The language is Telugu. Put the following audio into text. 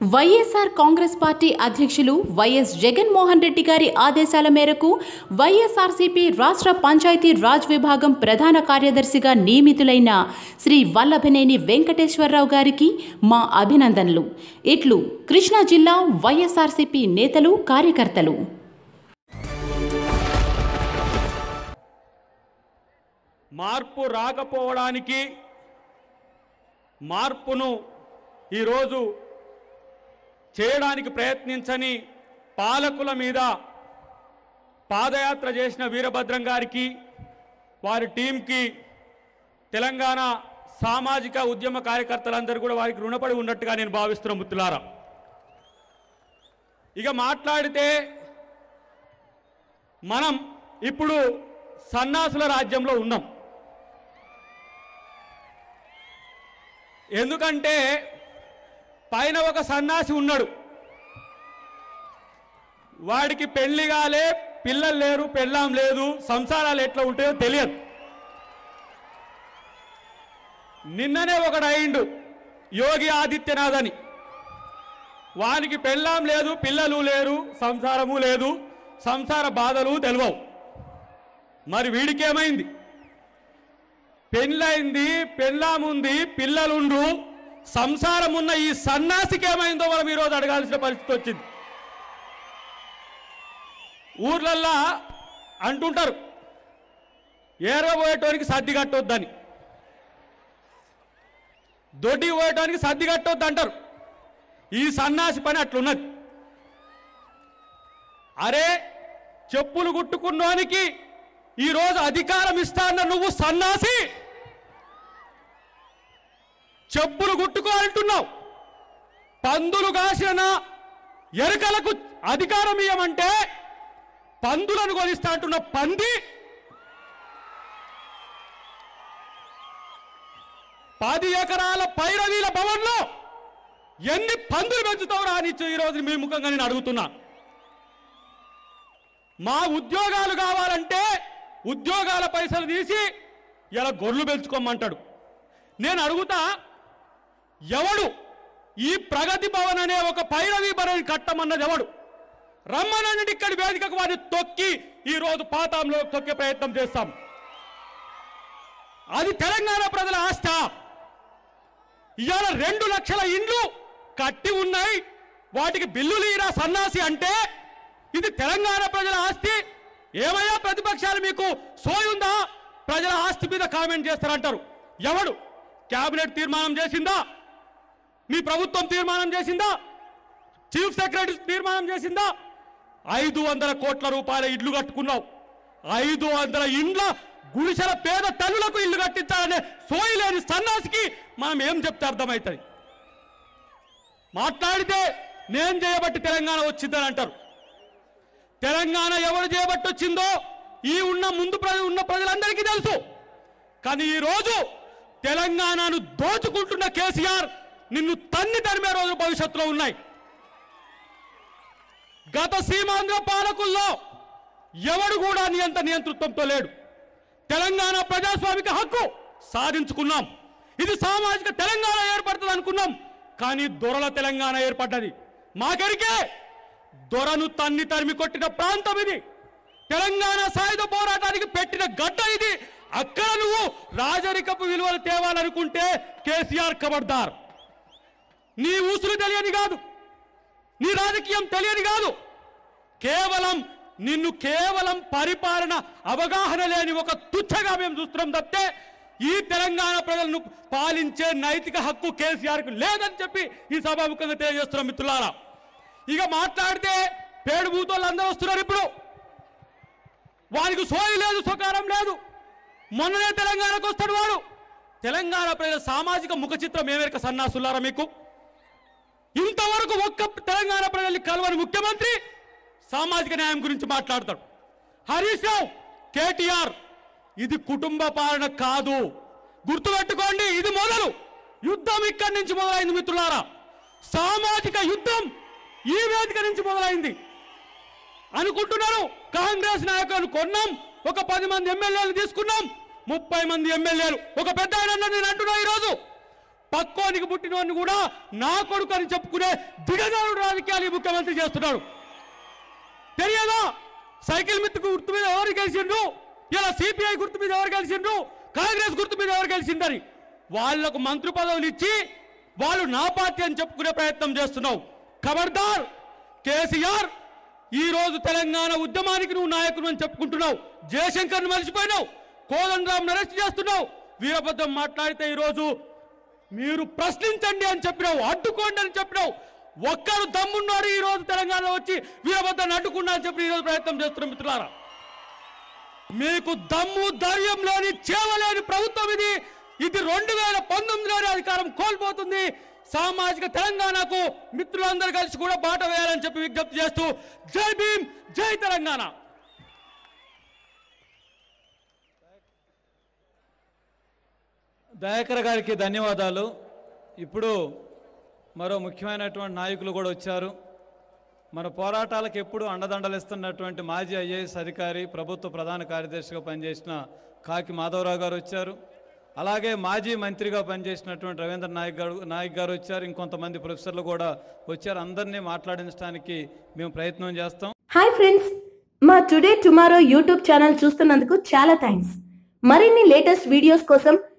వైఎస్ఆర్ కాంగ్రెస్ పార్టీ అధ్యక్షులు వైఎస్ జగన్మోహన్ రెడ్డి గారి ఆదేశాల మేరకు వైఎస్ఆర్సీపీ రాష్ట్ర పంచాయతీ రాజ్ విభాగం ప్రధాన కార్యదర్శిగా నియమితులైన శ్రీ వల్లభనేని వెంకటేశ్వరరావు గారికి మా అభినందనలు. ఇట్లు కృష్ణా జిల్లా వైఎస్ఆర్సీపీ నేతలు కార్యకర్తలు. మార్పు రాకపోవడానికి మార్పును ఈరోజు చేయడానికి ప్రయత్నించని పాలకుల మీద పాదయాత్ర చేసిన వీరభద్రం గారికి వారి టీంకి తెలంగాణ సామాజిక ఉద్యమ కార్యకర్తలందరూ కూడా వారికి రుణపడి ఉన్నట్టుగా నేను భావిస్తున్న ముత్తులారా. ఇక మాట్లాడితే మనం ఇప్పుడు సన్నాసుల రాజ్యంలో ఉన్నాం. ఎందుకంటే పైన ఒక సన్నాసి ఉన్నాడు. వాడికి పెళ్ళి కాలే పిల్లలు లేరు పెళ్ళాం లేదు సంసారాలు ఎట్లా ఉంటాయో తెలియదు. నిన్ననే ఒకడు అయిండు యోగి ఆదిత్యనాథ్ అని వానికి పెళ్ళాం లేదు పిల్లలు లేరు సంసారము లేదు సంసార బాధలు తెలియవు మరి వీడికేమైంది? పెళ్ళైంది పెళ్ళాముంది పిల్లలుండ్రు సంసారం ఉన్న ఈ సన్నాసికి ఏమైందో మనం ఈరోజు అడగాల్సిన పరిస్థితి వచ్చింది. ఊర్లల్లా అంటుంటారు ఏరబోయేటోనికి సర్ది కట్టొద్దని. దొడ్డి పోయేటానికి సర్ది కట్టొద్దు అంటారు ఈ సన్నాసి పని అట్లున్నది. అరే చెప్పులు కుట్టుకున్నోనికి ఈరోజు అధికారం ఇస్తా అన్న నువ్వు సన్నాసి! చెప్పులు కుట్టుకో పందులు కాసిన ఎరుకలకు అధికారం ఇవ్వమంటే పందులను కొలిస్తా అంటున్న పంది? పది ఎకరాల పైరవీల భవన్లో ఎన్ని పందులు పెంచుతావు రానిచ్చు ఈరోజు మీ ముఖంగా నేను అడుగుతున్నా. మా ఉద్యోగాలు కావాలంటే ఉద్యోగాల పైసలు తీసి ఇలా గొర్రెలు పెంచుకోమంటాడు. నేను అడుగుతా ఎవడు ఈ ప్రగతి భవన్ అనే ఒక పైరవి భరణి కట్టమన్నది ఎవడు? రమ్మనండి ఇక్కడి వేదికకు వారిని తొక్కి ఈరోజు పాతంలో తొక్కే ప్రయత్నం చేస్తాం. అది తెలంగాణ ప్రజల ఆస్థ. ఇవాళ రెండు లక్షల ఇండ్లు కట్టి ఉన్నాయి. వాటికి బిల్లులు ఈరా సన్నాసి అంటే ఇది తెలంగాణ ప్రజల ఆస్తి ఏమయ్యా ప్రతిపక్షాలు మీకు సోయుందా ప్రజల ఆస్తి మీద కామెంట్ చేస్తారంటారు. ఎవడు? కేబినెట్ తీర్మానం చేసిందా? మీ ప్రభుత్వం తీర్మానం చేసిందా? చీఫ్ సెక్రటరీ తీర్మానం చేసిందా? ఐదు వందల కోట్ల రూపాయల ఇల్లు కట్టుకున్నావు. ఐదు వందల ఇండ్ల గుడిసెల పేద తల్లులకు ఇల్లు కట్టించాలనే సోయి లేని సన్నాసికి మనం ఏం చెప్తే అర్థమవుతుంది? మాట్లాడితే నేను చేయబట్టి తెలంగాణ వచ్చిందని అంటారు. తెలంగాణ ఎవరు చేయబట్టి వచ్చిందో ఈ ఉన్న ముందు ప్రజలు ఉన్న ప్రజలందరికీ తెలుసు. కానీ ఈరోజు తెలంగాణను దోచుకుంటున్న కేసీఆర్ నిన్ను తన్ని తరిమే రోజు భవిష్యత్తులో ఉన్నాయి. గత సీమాంధ్ర పాలకుల్లో ఎవడు కూడా నియంత నియంతృత్వంతో లేడు. తెలంగాణ ప్రజాస్వామిక హక్కు సాధించుకున్నాం. ఇది సామాజిక తెలంగాణ ఏర్పడుతుంది అనుకున్నాం. కానీ దొరల తెలంగాణ ఏర్పడ్డది. మాకరికే దొరను తన్ని తరిమి కొట్టిన ప్రాంతం ఇది. తెలంగాణ సాయుధ పోరాటానికి పెట్టిన గడ్డ ఇది. అక్కడ నువ్వు రాజరికపు విలువలు తేవాలనుకుంటే కేసీఆర్ కబడ్దార్. నీ ఊసులు తెలియని కాదు. నీ రాజకీయం తెలియని కాదు. కేవలం నిన్ను కేవలం పరిపాలన అవగాహన లేని ఒక తుచ్చగా మేము చూస్తున్నాం తప్పితే ఈ తెలంగాణ ప్రజలను పాలించే నైతిక హక్కు కేసీఆర్కు లేదని చెప్పి ఈ సభాముఖంగా తెలియజేస్తున్నాం మిత్రులారా. ఇక మాట్లాడితే పేడు బూతోళ్ళు అందరూ వస్తున్నారు ఇప్పుడు. వారికి సోయి లేదు సుకారం లేదు. మొన్ననే తెలంగాణకు వస్తాడు వాడు. తెలంగాణ ప్రజల సామాజిక ముఖ చిత్రం ఏమేరక సన్నాసులారా మీకు? ఇంతవరకు ఒక్క తెలంగాణ ప్రజల్ని కలవని ముఖ్యమంత్రి సామాజిక న్యాయం గురించి మాట్లాడతాడు. హరీష్ రావు కేటీఆర్ ఇది కుటుంబ పాలన కాదు. గుర్తుపెట్టుకోండి ఇది మొదలు. యుద్ధం ఇక్కడి నుంచి మొదలైంది మిత్రులారా. సామాజిక యుద్ధం ఈ వేదిక నుంచి మొదలైంది. అనుకుంటున్నారు కాంగ్రెస్ నాయకులను కొన్నాం ఒక పది మంది ఎమ్మెల్యేలు తీసుకున్నాం ముప్పై మంది ఎమ్మెల్యేలు. ఒక పెద్ద ఆయన నేను అంటున్నా ఈరోజు. పక్కోనికి పుట్టినోడిని కూడా నా కొడుకు అని చెప్పుకునే దిగజారుడు రాజకీయాలు ముఖ్యమంత్రి చేస్తున్నాడు. తెలియదా? సైకిల్ మిత్తుకు గుర్తు మీద ఎవరు గెలిచిండ్రు? ఇలా సిపిఐ గుర్తు మీద ఎవరు గెలిచిండ్రు? కాంగ్రెస్ గుర్తు మీద ఎవరు గెలిచిందని. వాళ్ళకు మంత్రి పదవులు ఇచ్చి వాళ్ళు నా పార్టీ అని చెప్పుకునే ప్రయత్నం చేస్తున్నావు. ఖబర్దార్! కేసీఆర్ ఈ రోజు తెలంగాణ ఉద్యమానికి నువ్వు నాయకుడు అని చెప్పుకుంటున్నావు. జయశంకర్ను మర్చిపోయినావు. కోదండరామ్ను అరెస్ట్ చేస్తున్నావు. వీరభద్రం మాట్లాడితే ఈరోజు మీరు ప్రశ్నించండి అని చెప్పినావు అడ్డుకోండి అని చెప్పినావు. ఒక్కరు దమ్మున్నారు ఈరోజు తెలంగాణలో వచ్చి వీరభద్రాన్ని అడ్డుకున్నా అని చెప్పి ఈరోజు ప్రయత్నం చేస్తున్నారు మిత్రులారా. మీకు దమ్ము ధైర్యం లేని చేవలేని ప్రభుత్వం ఇది. ఇది రెండు వేల పంతొమ్మిదిలోనే అధికారం కోల్పోతుంది. సామాజిక తెలంగాణకు మిత్రులందరూ కలిసి కూడా బాట వేయాలని చెప్పి విజ్ఞప్తి చేస్తూ జై భీమ్ జై తెలంగాణ. దయాకర్ గారికి ధన్యవాదాలు. ఇప్పుడు మరో ముఖ్యమైనటువంటి నాయకులు కూడా వచ్చారు. మన పోరాటాలకు ఎప్పుడు అండదండలు ఇస్తున్నటువంటి మాజీ ఐఏఎస్ అధికారి ప్రభుత్వ ప్రధాన కార్యదర్శిగా పనిచేసిన కాకి మాధవరావు గారు వచ్చారు. అలాగే మాజీ మంత్రిగా పనిచేసినటువంటి రవీంద్ర నాయక్ గారు నాయక్ గారు వచ్చారు. ఇంకొంతమంది ప్రొఫెసర్లు కూడా వచ్చారు. అందరినీ మాట్లాడించడానికి మేము ప్రయత్నం చేస్తాం. హాయ్ ఫ్రెండ్స్ మా టుడే టుమారో యూట్యూబ్ ఛానల్ చూస్తున్నందుకు చాలా థ్యాంక్స్. మరిన్ని లేటెస్ట్ వీడియోస్ కోసం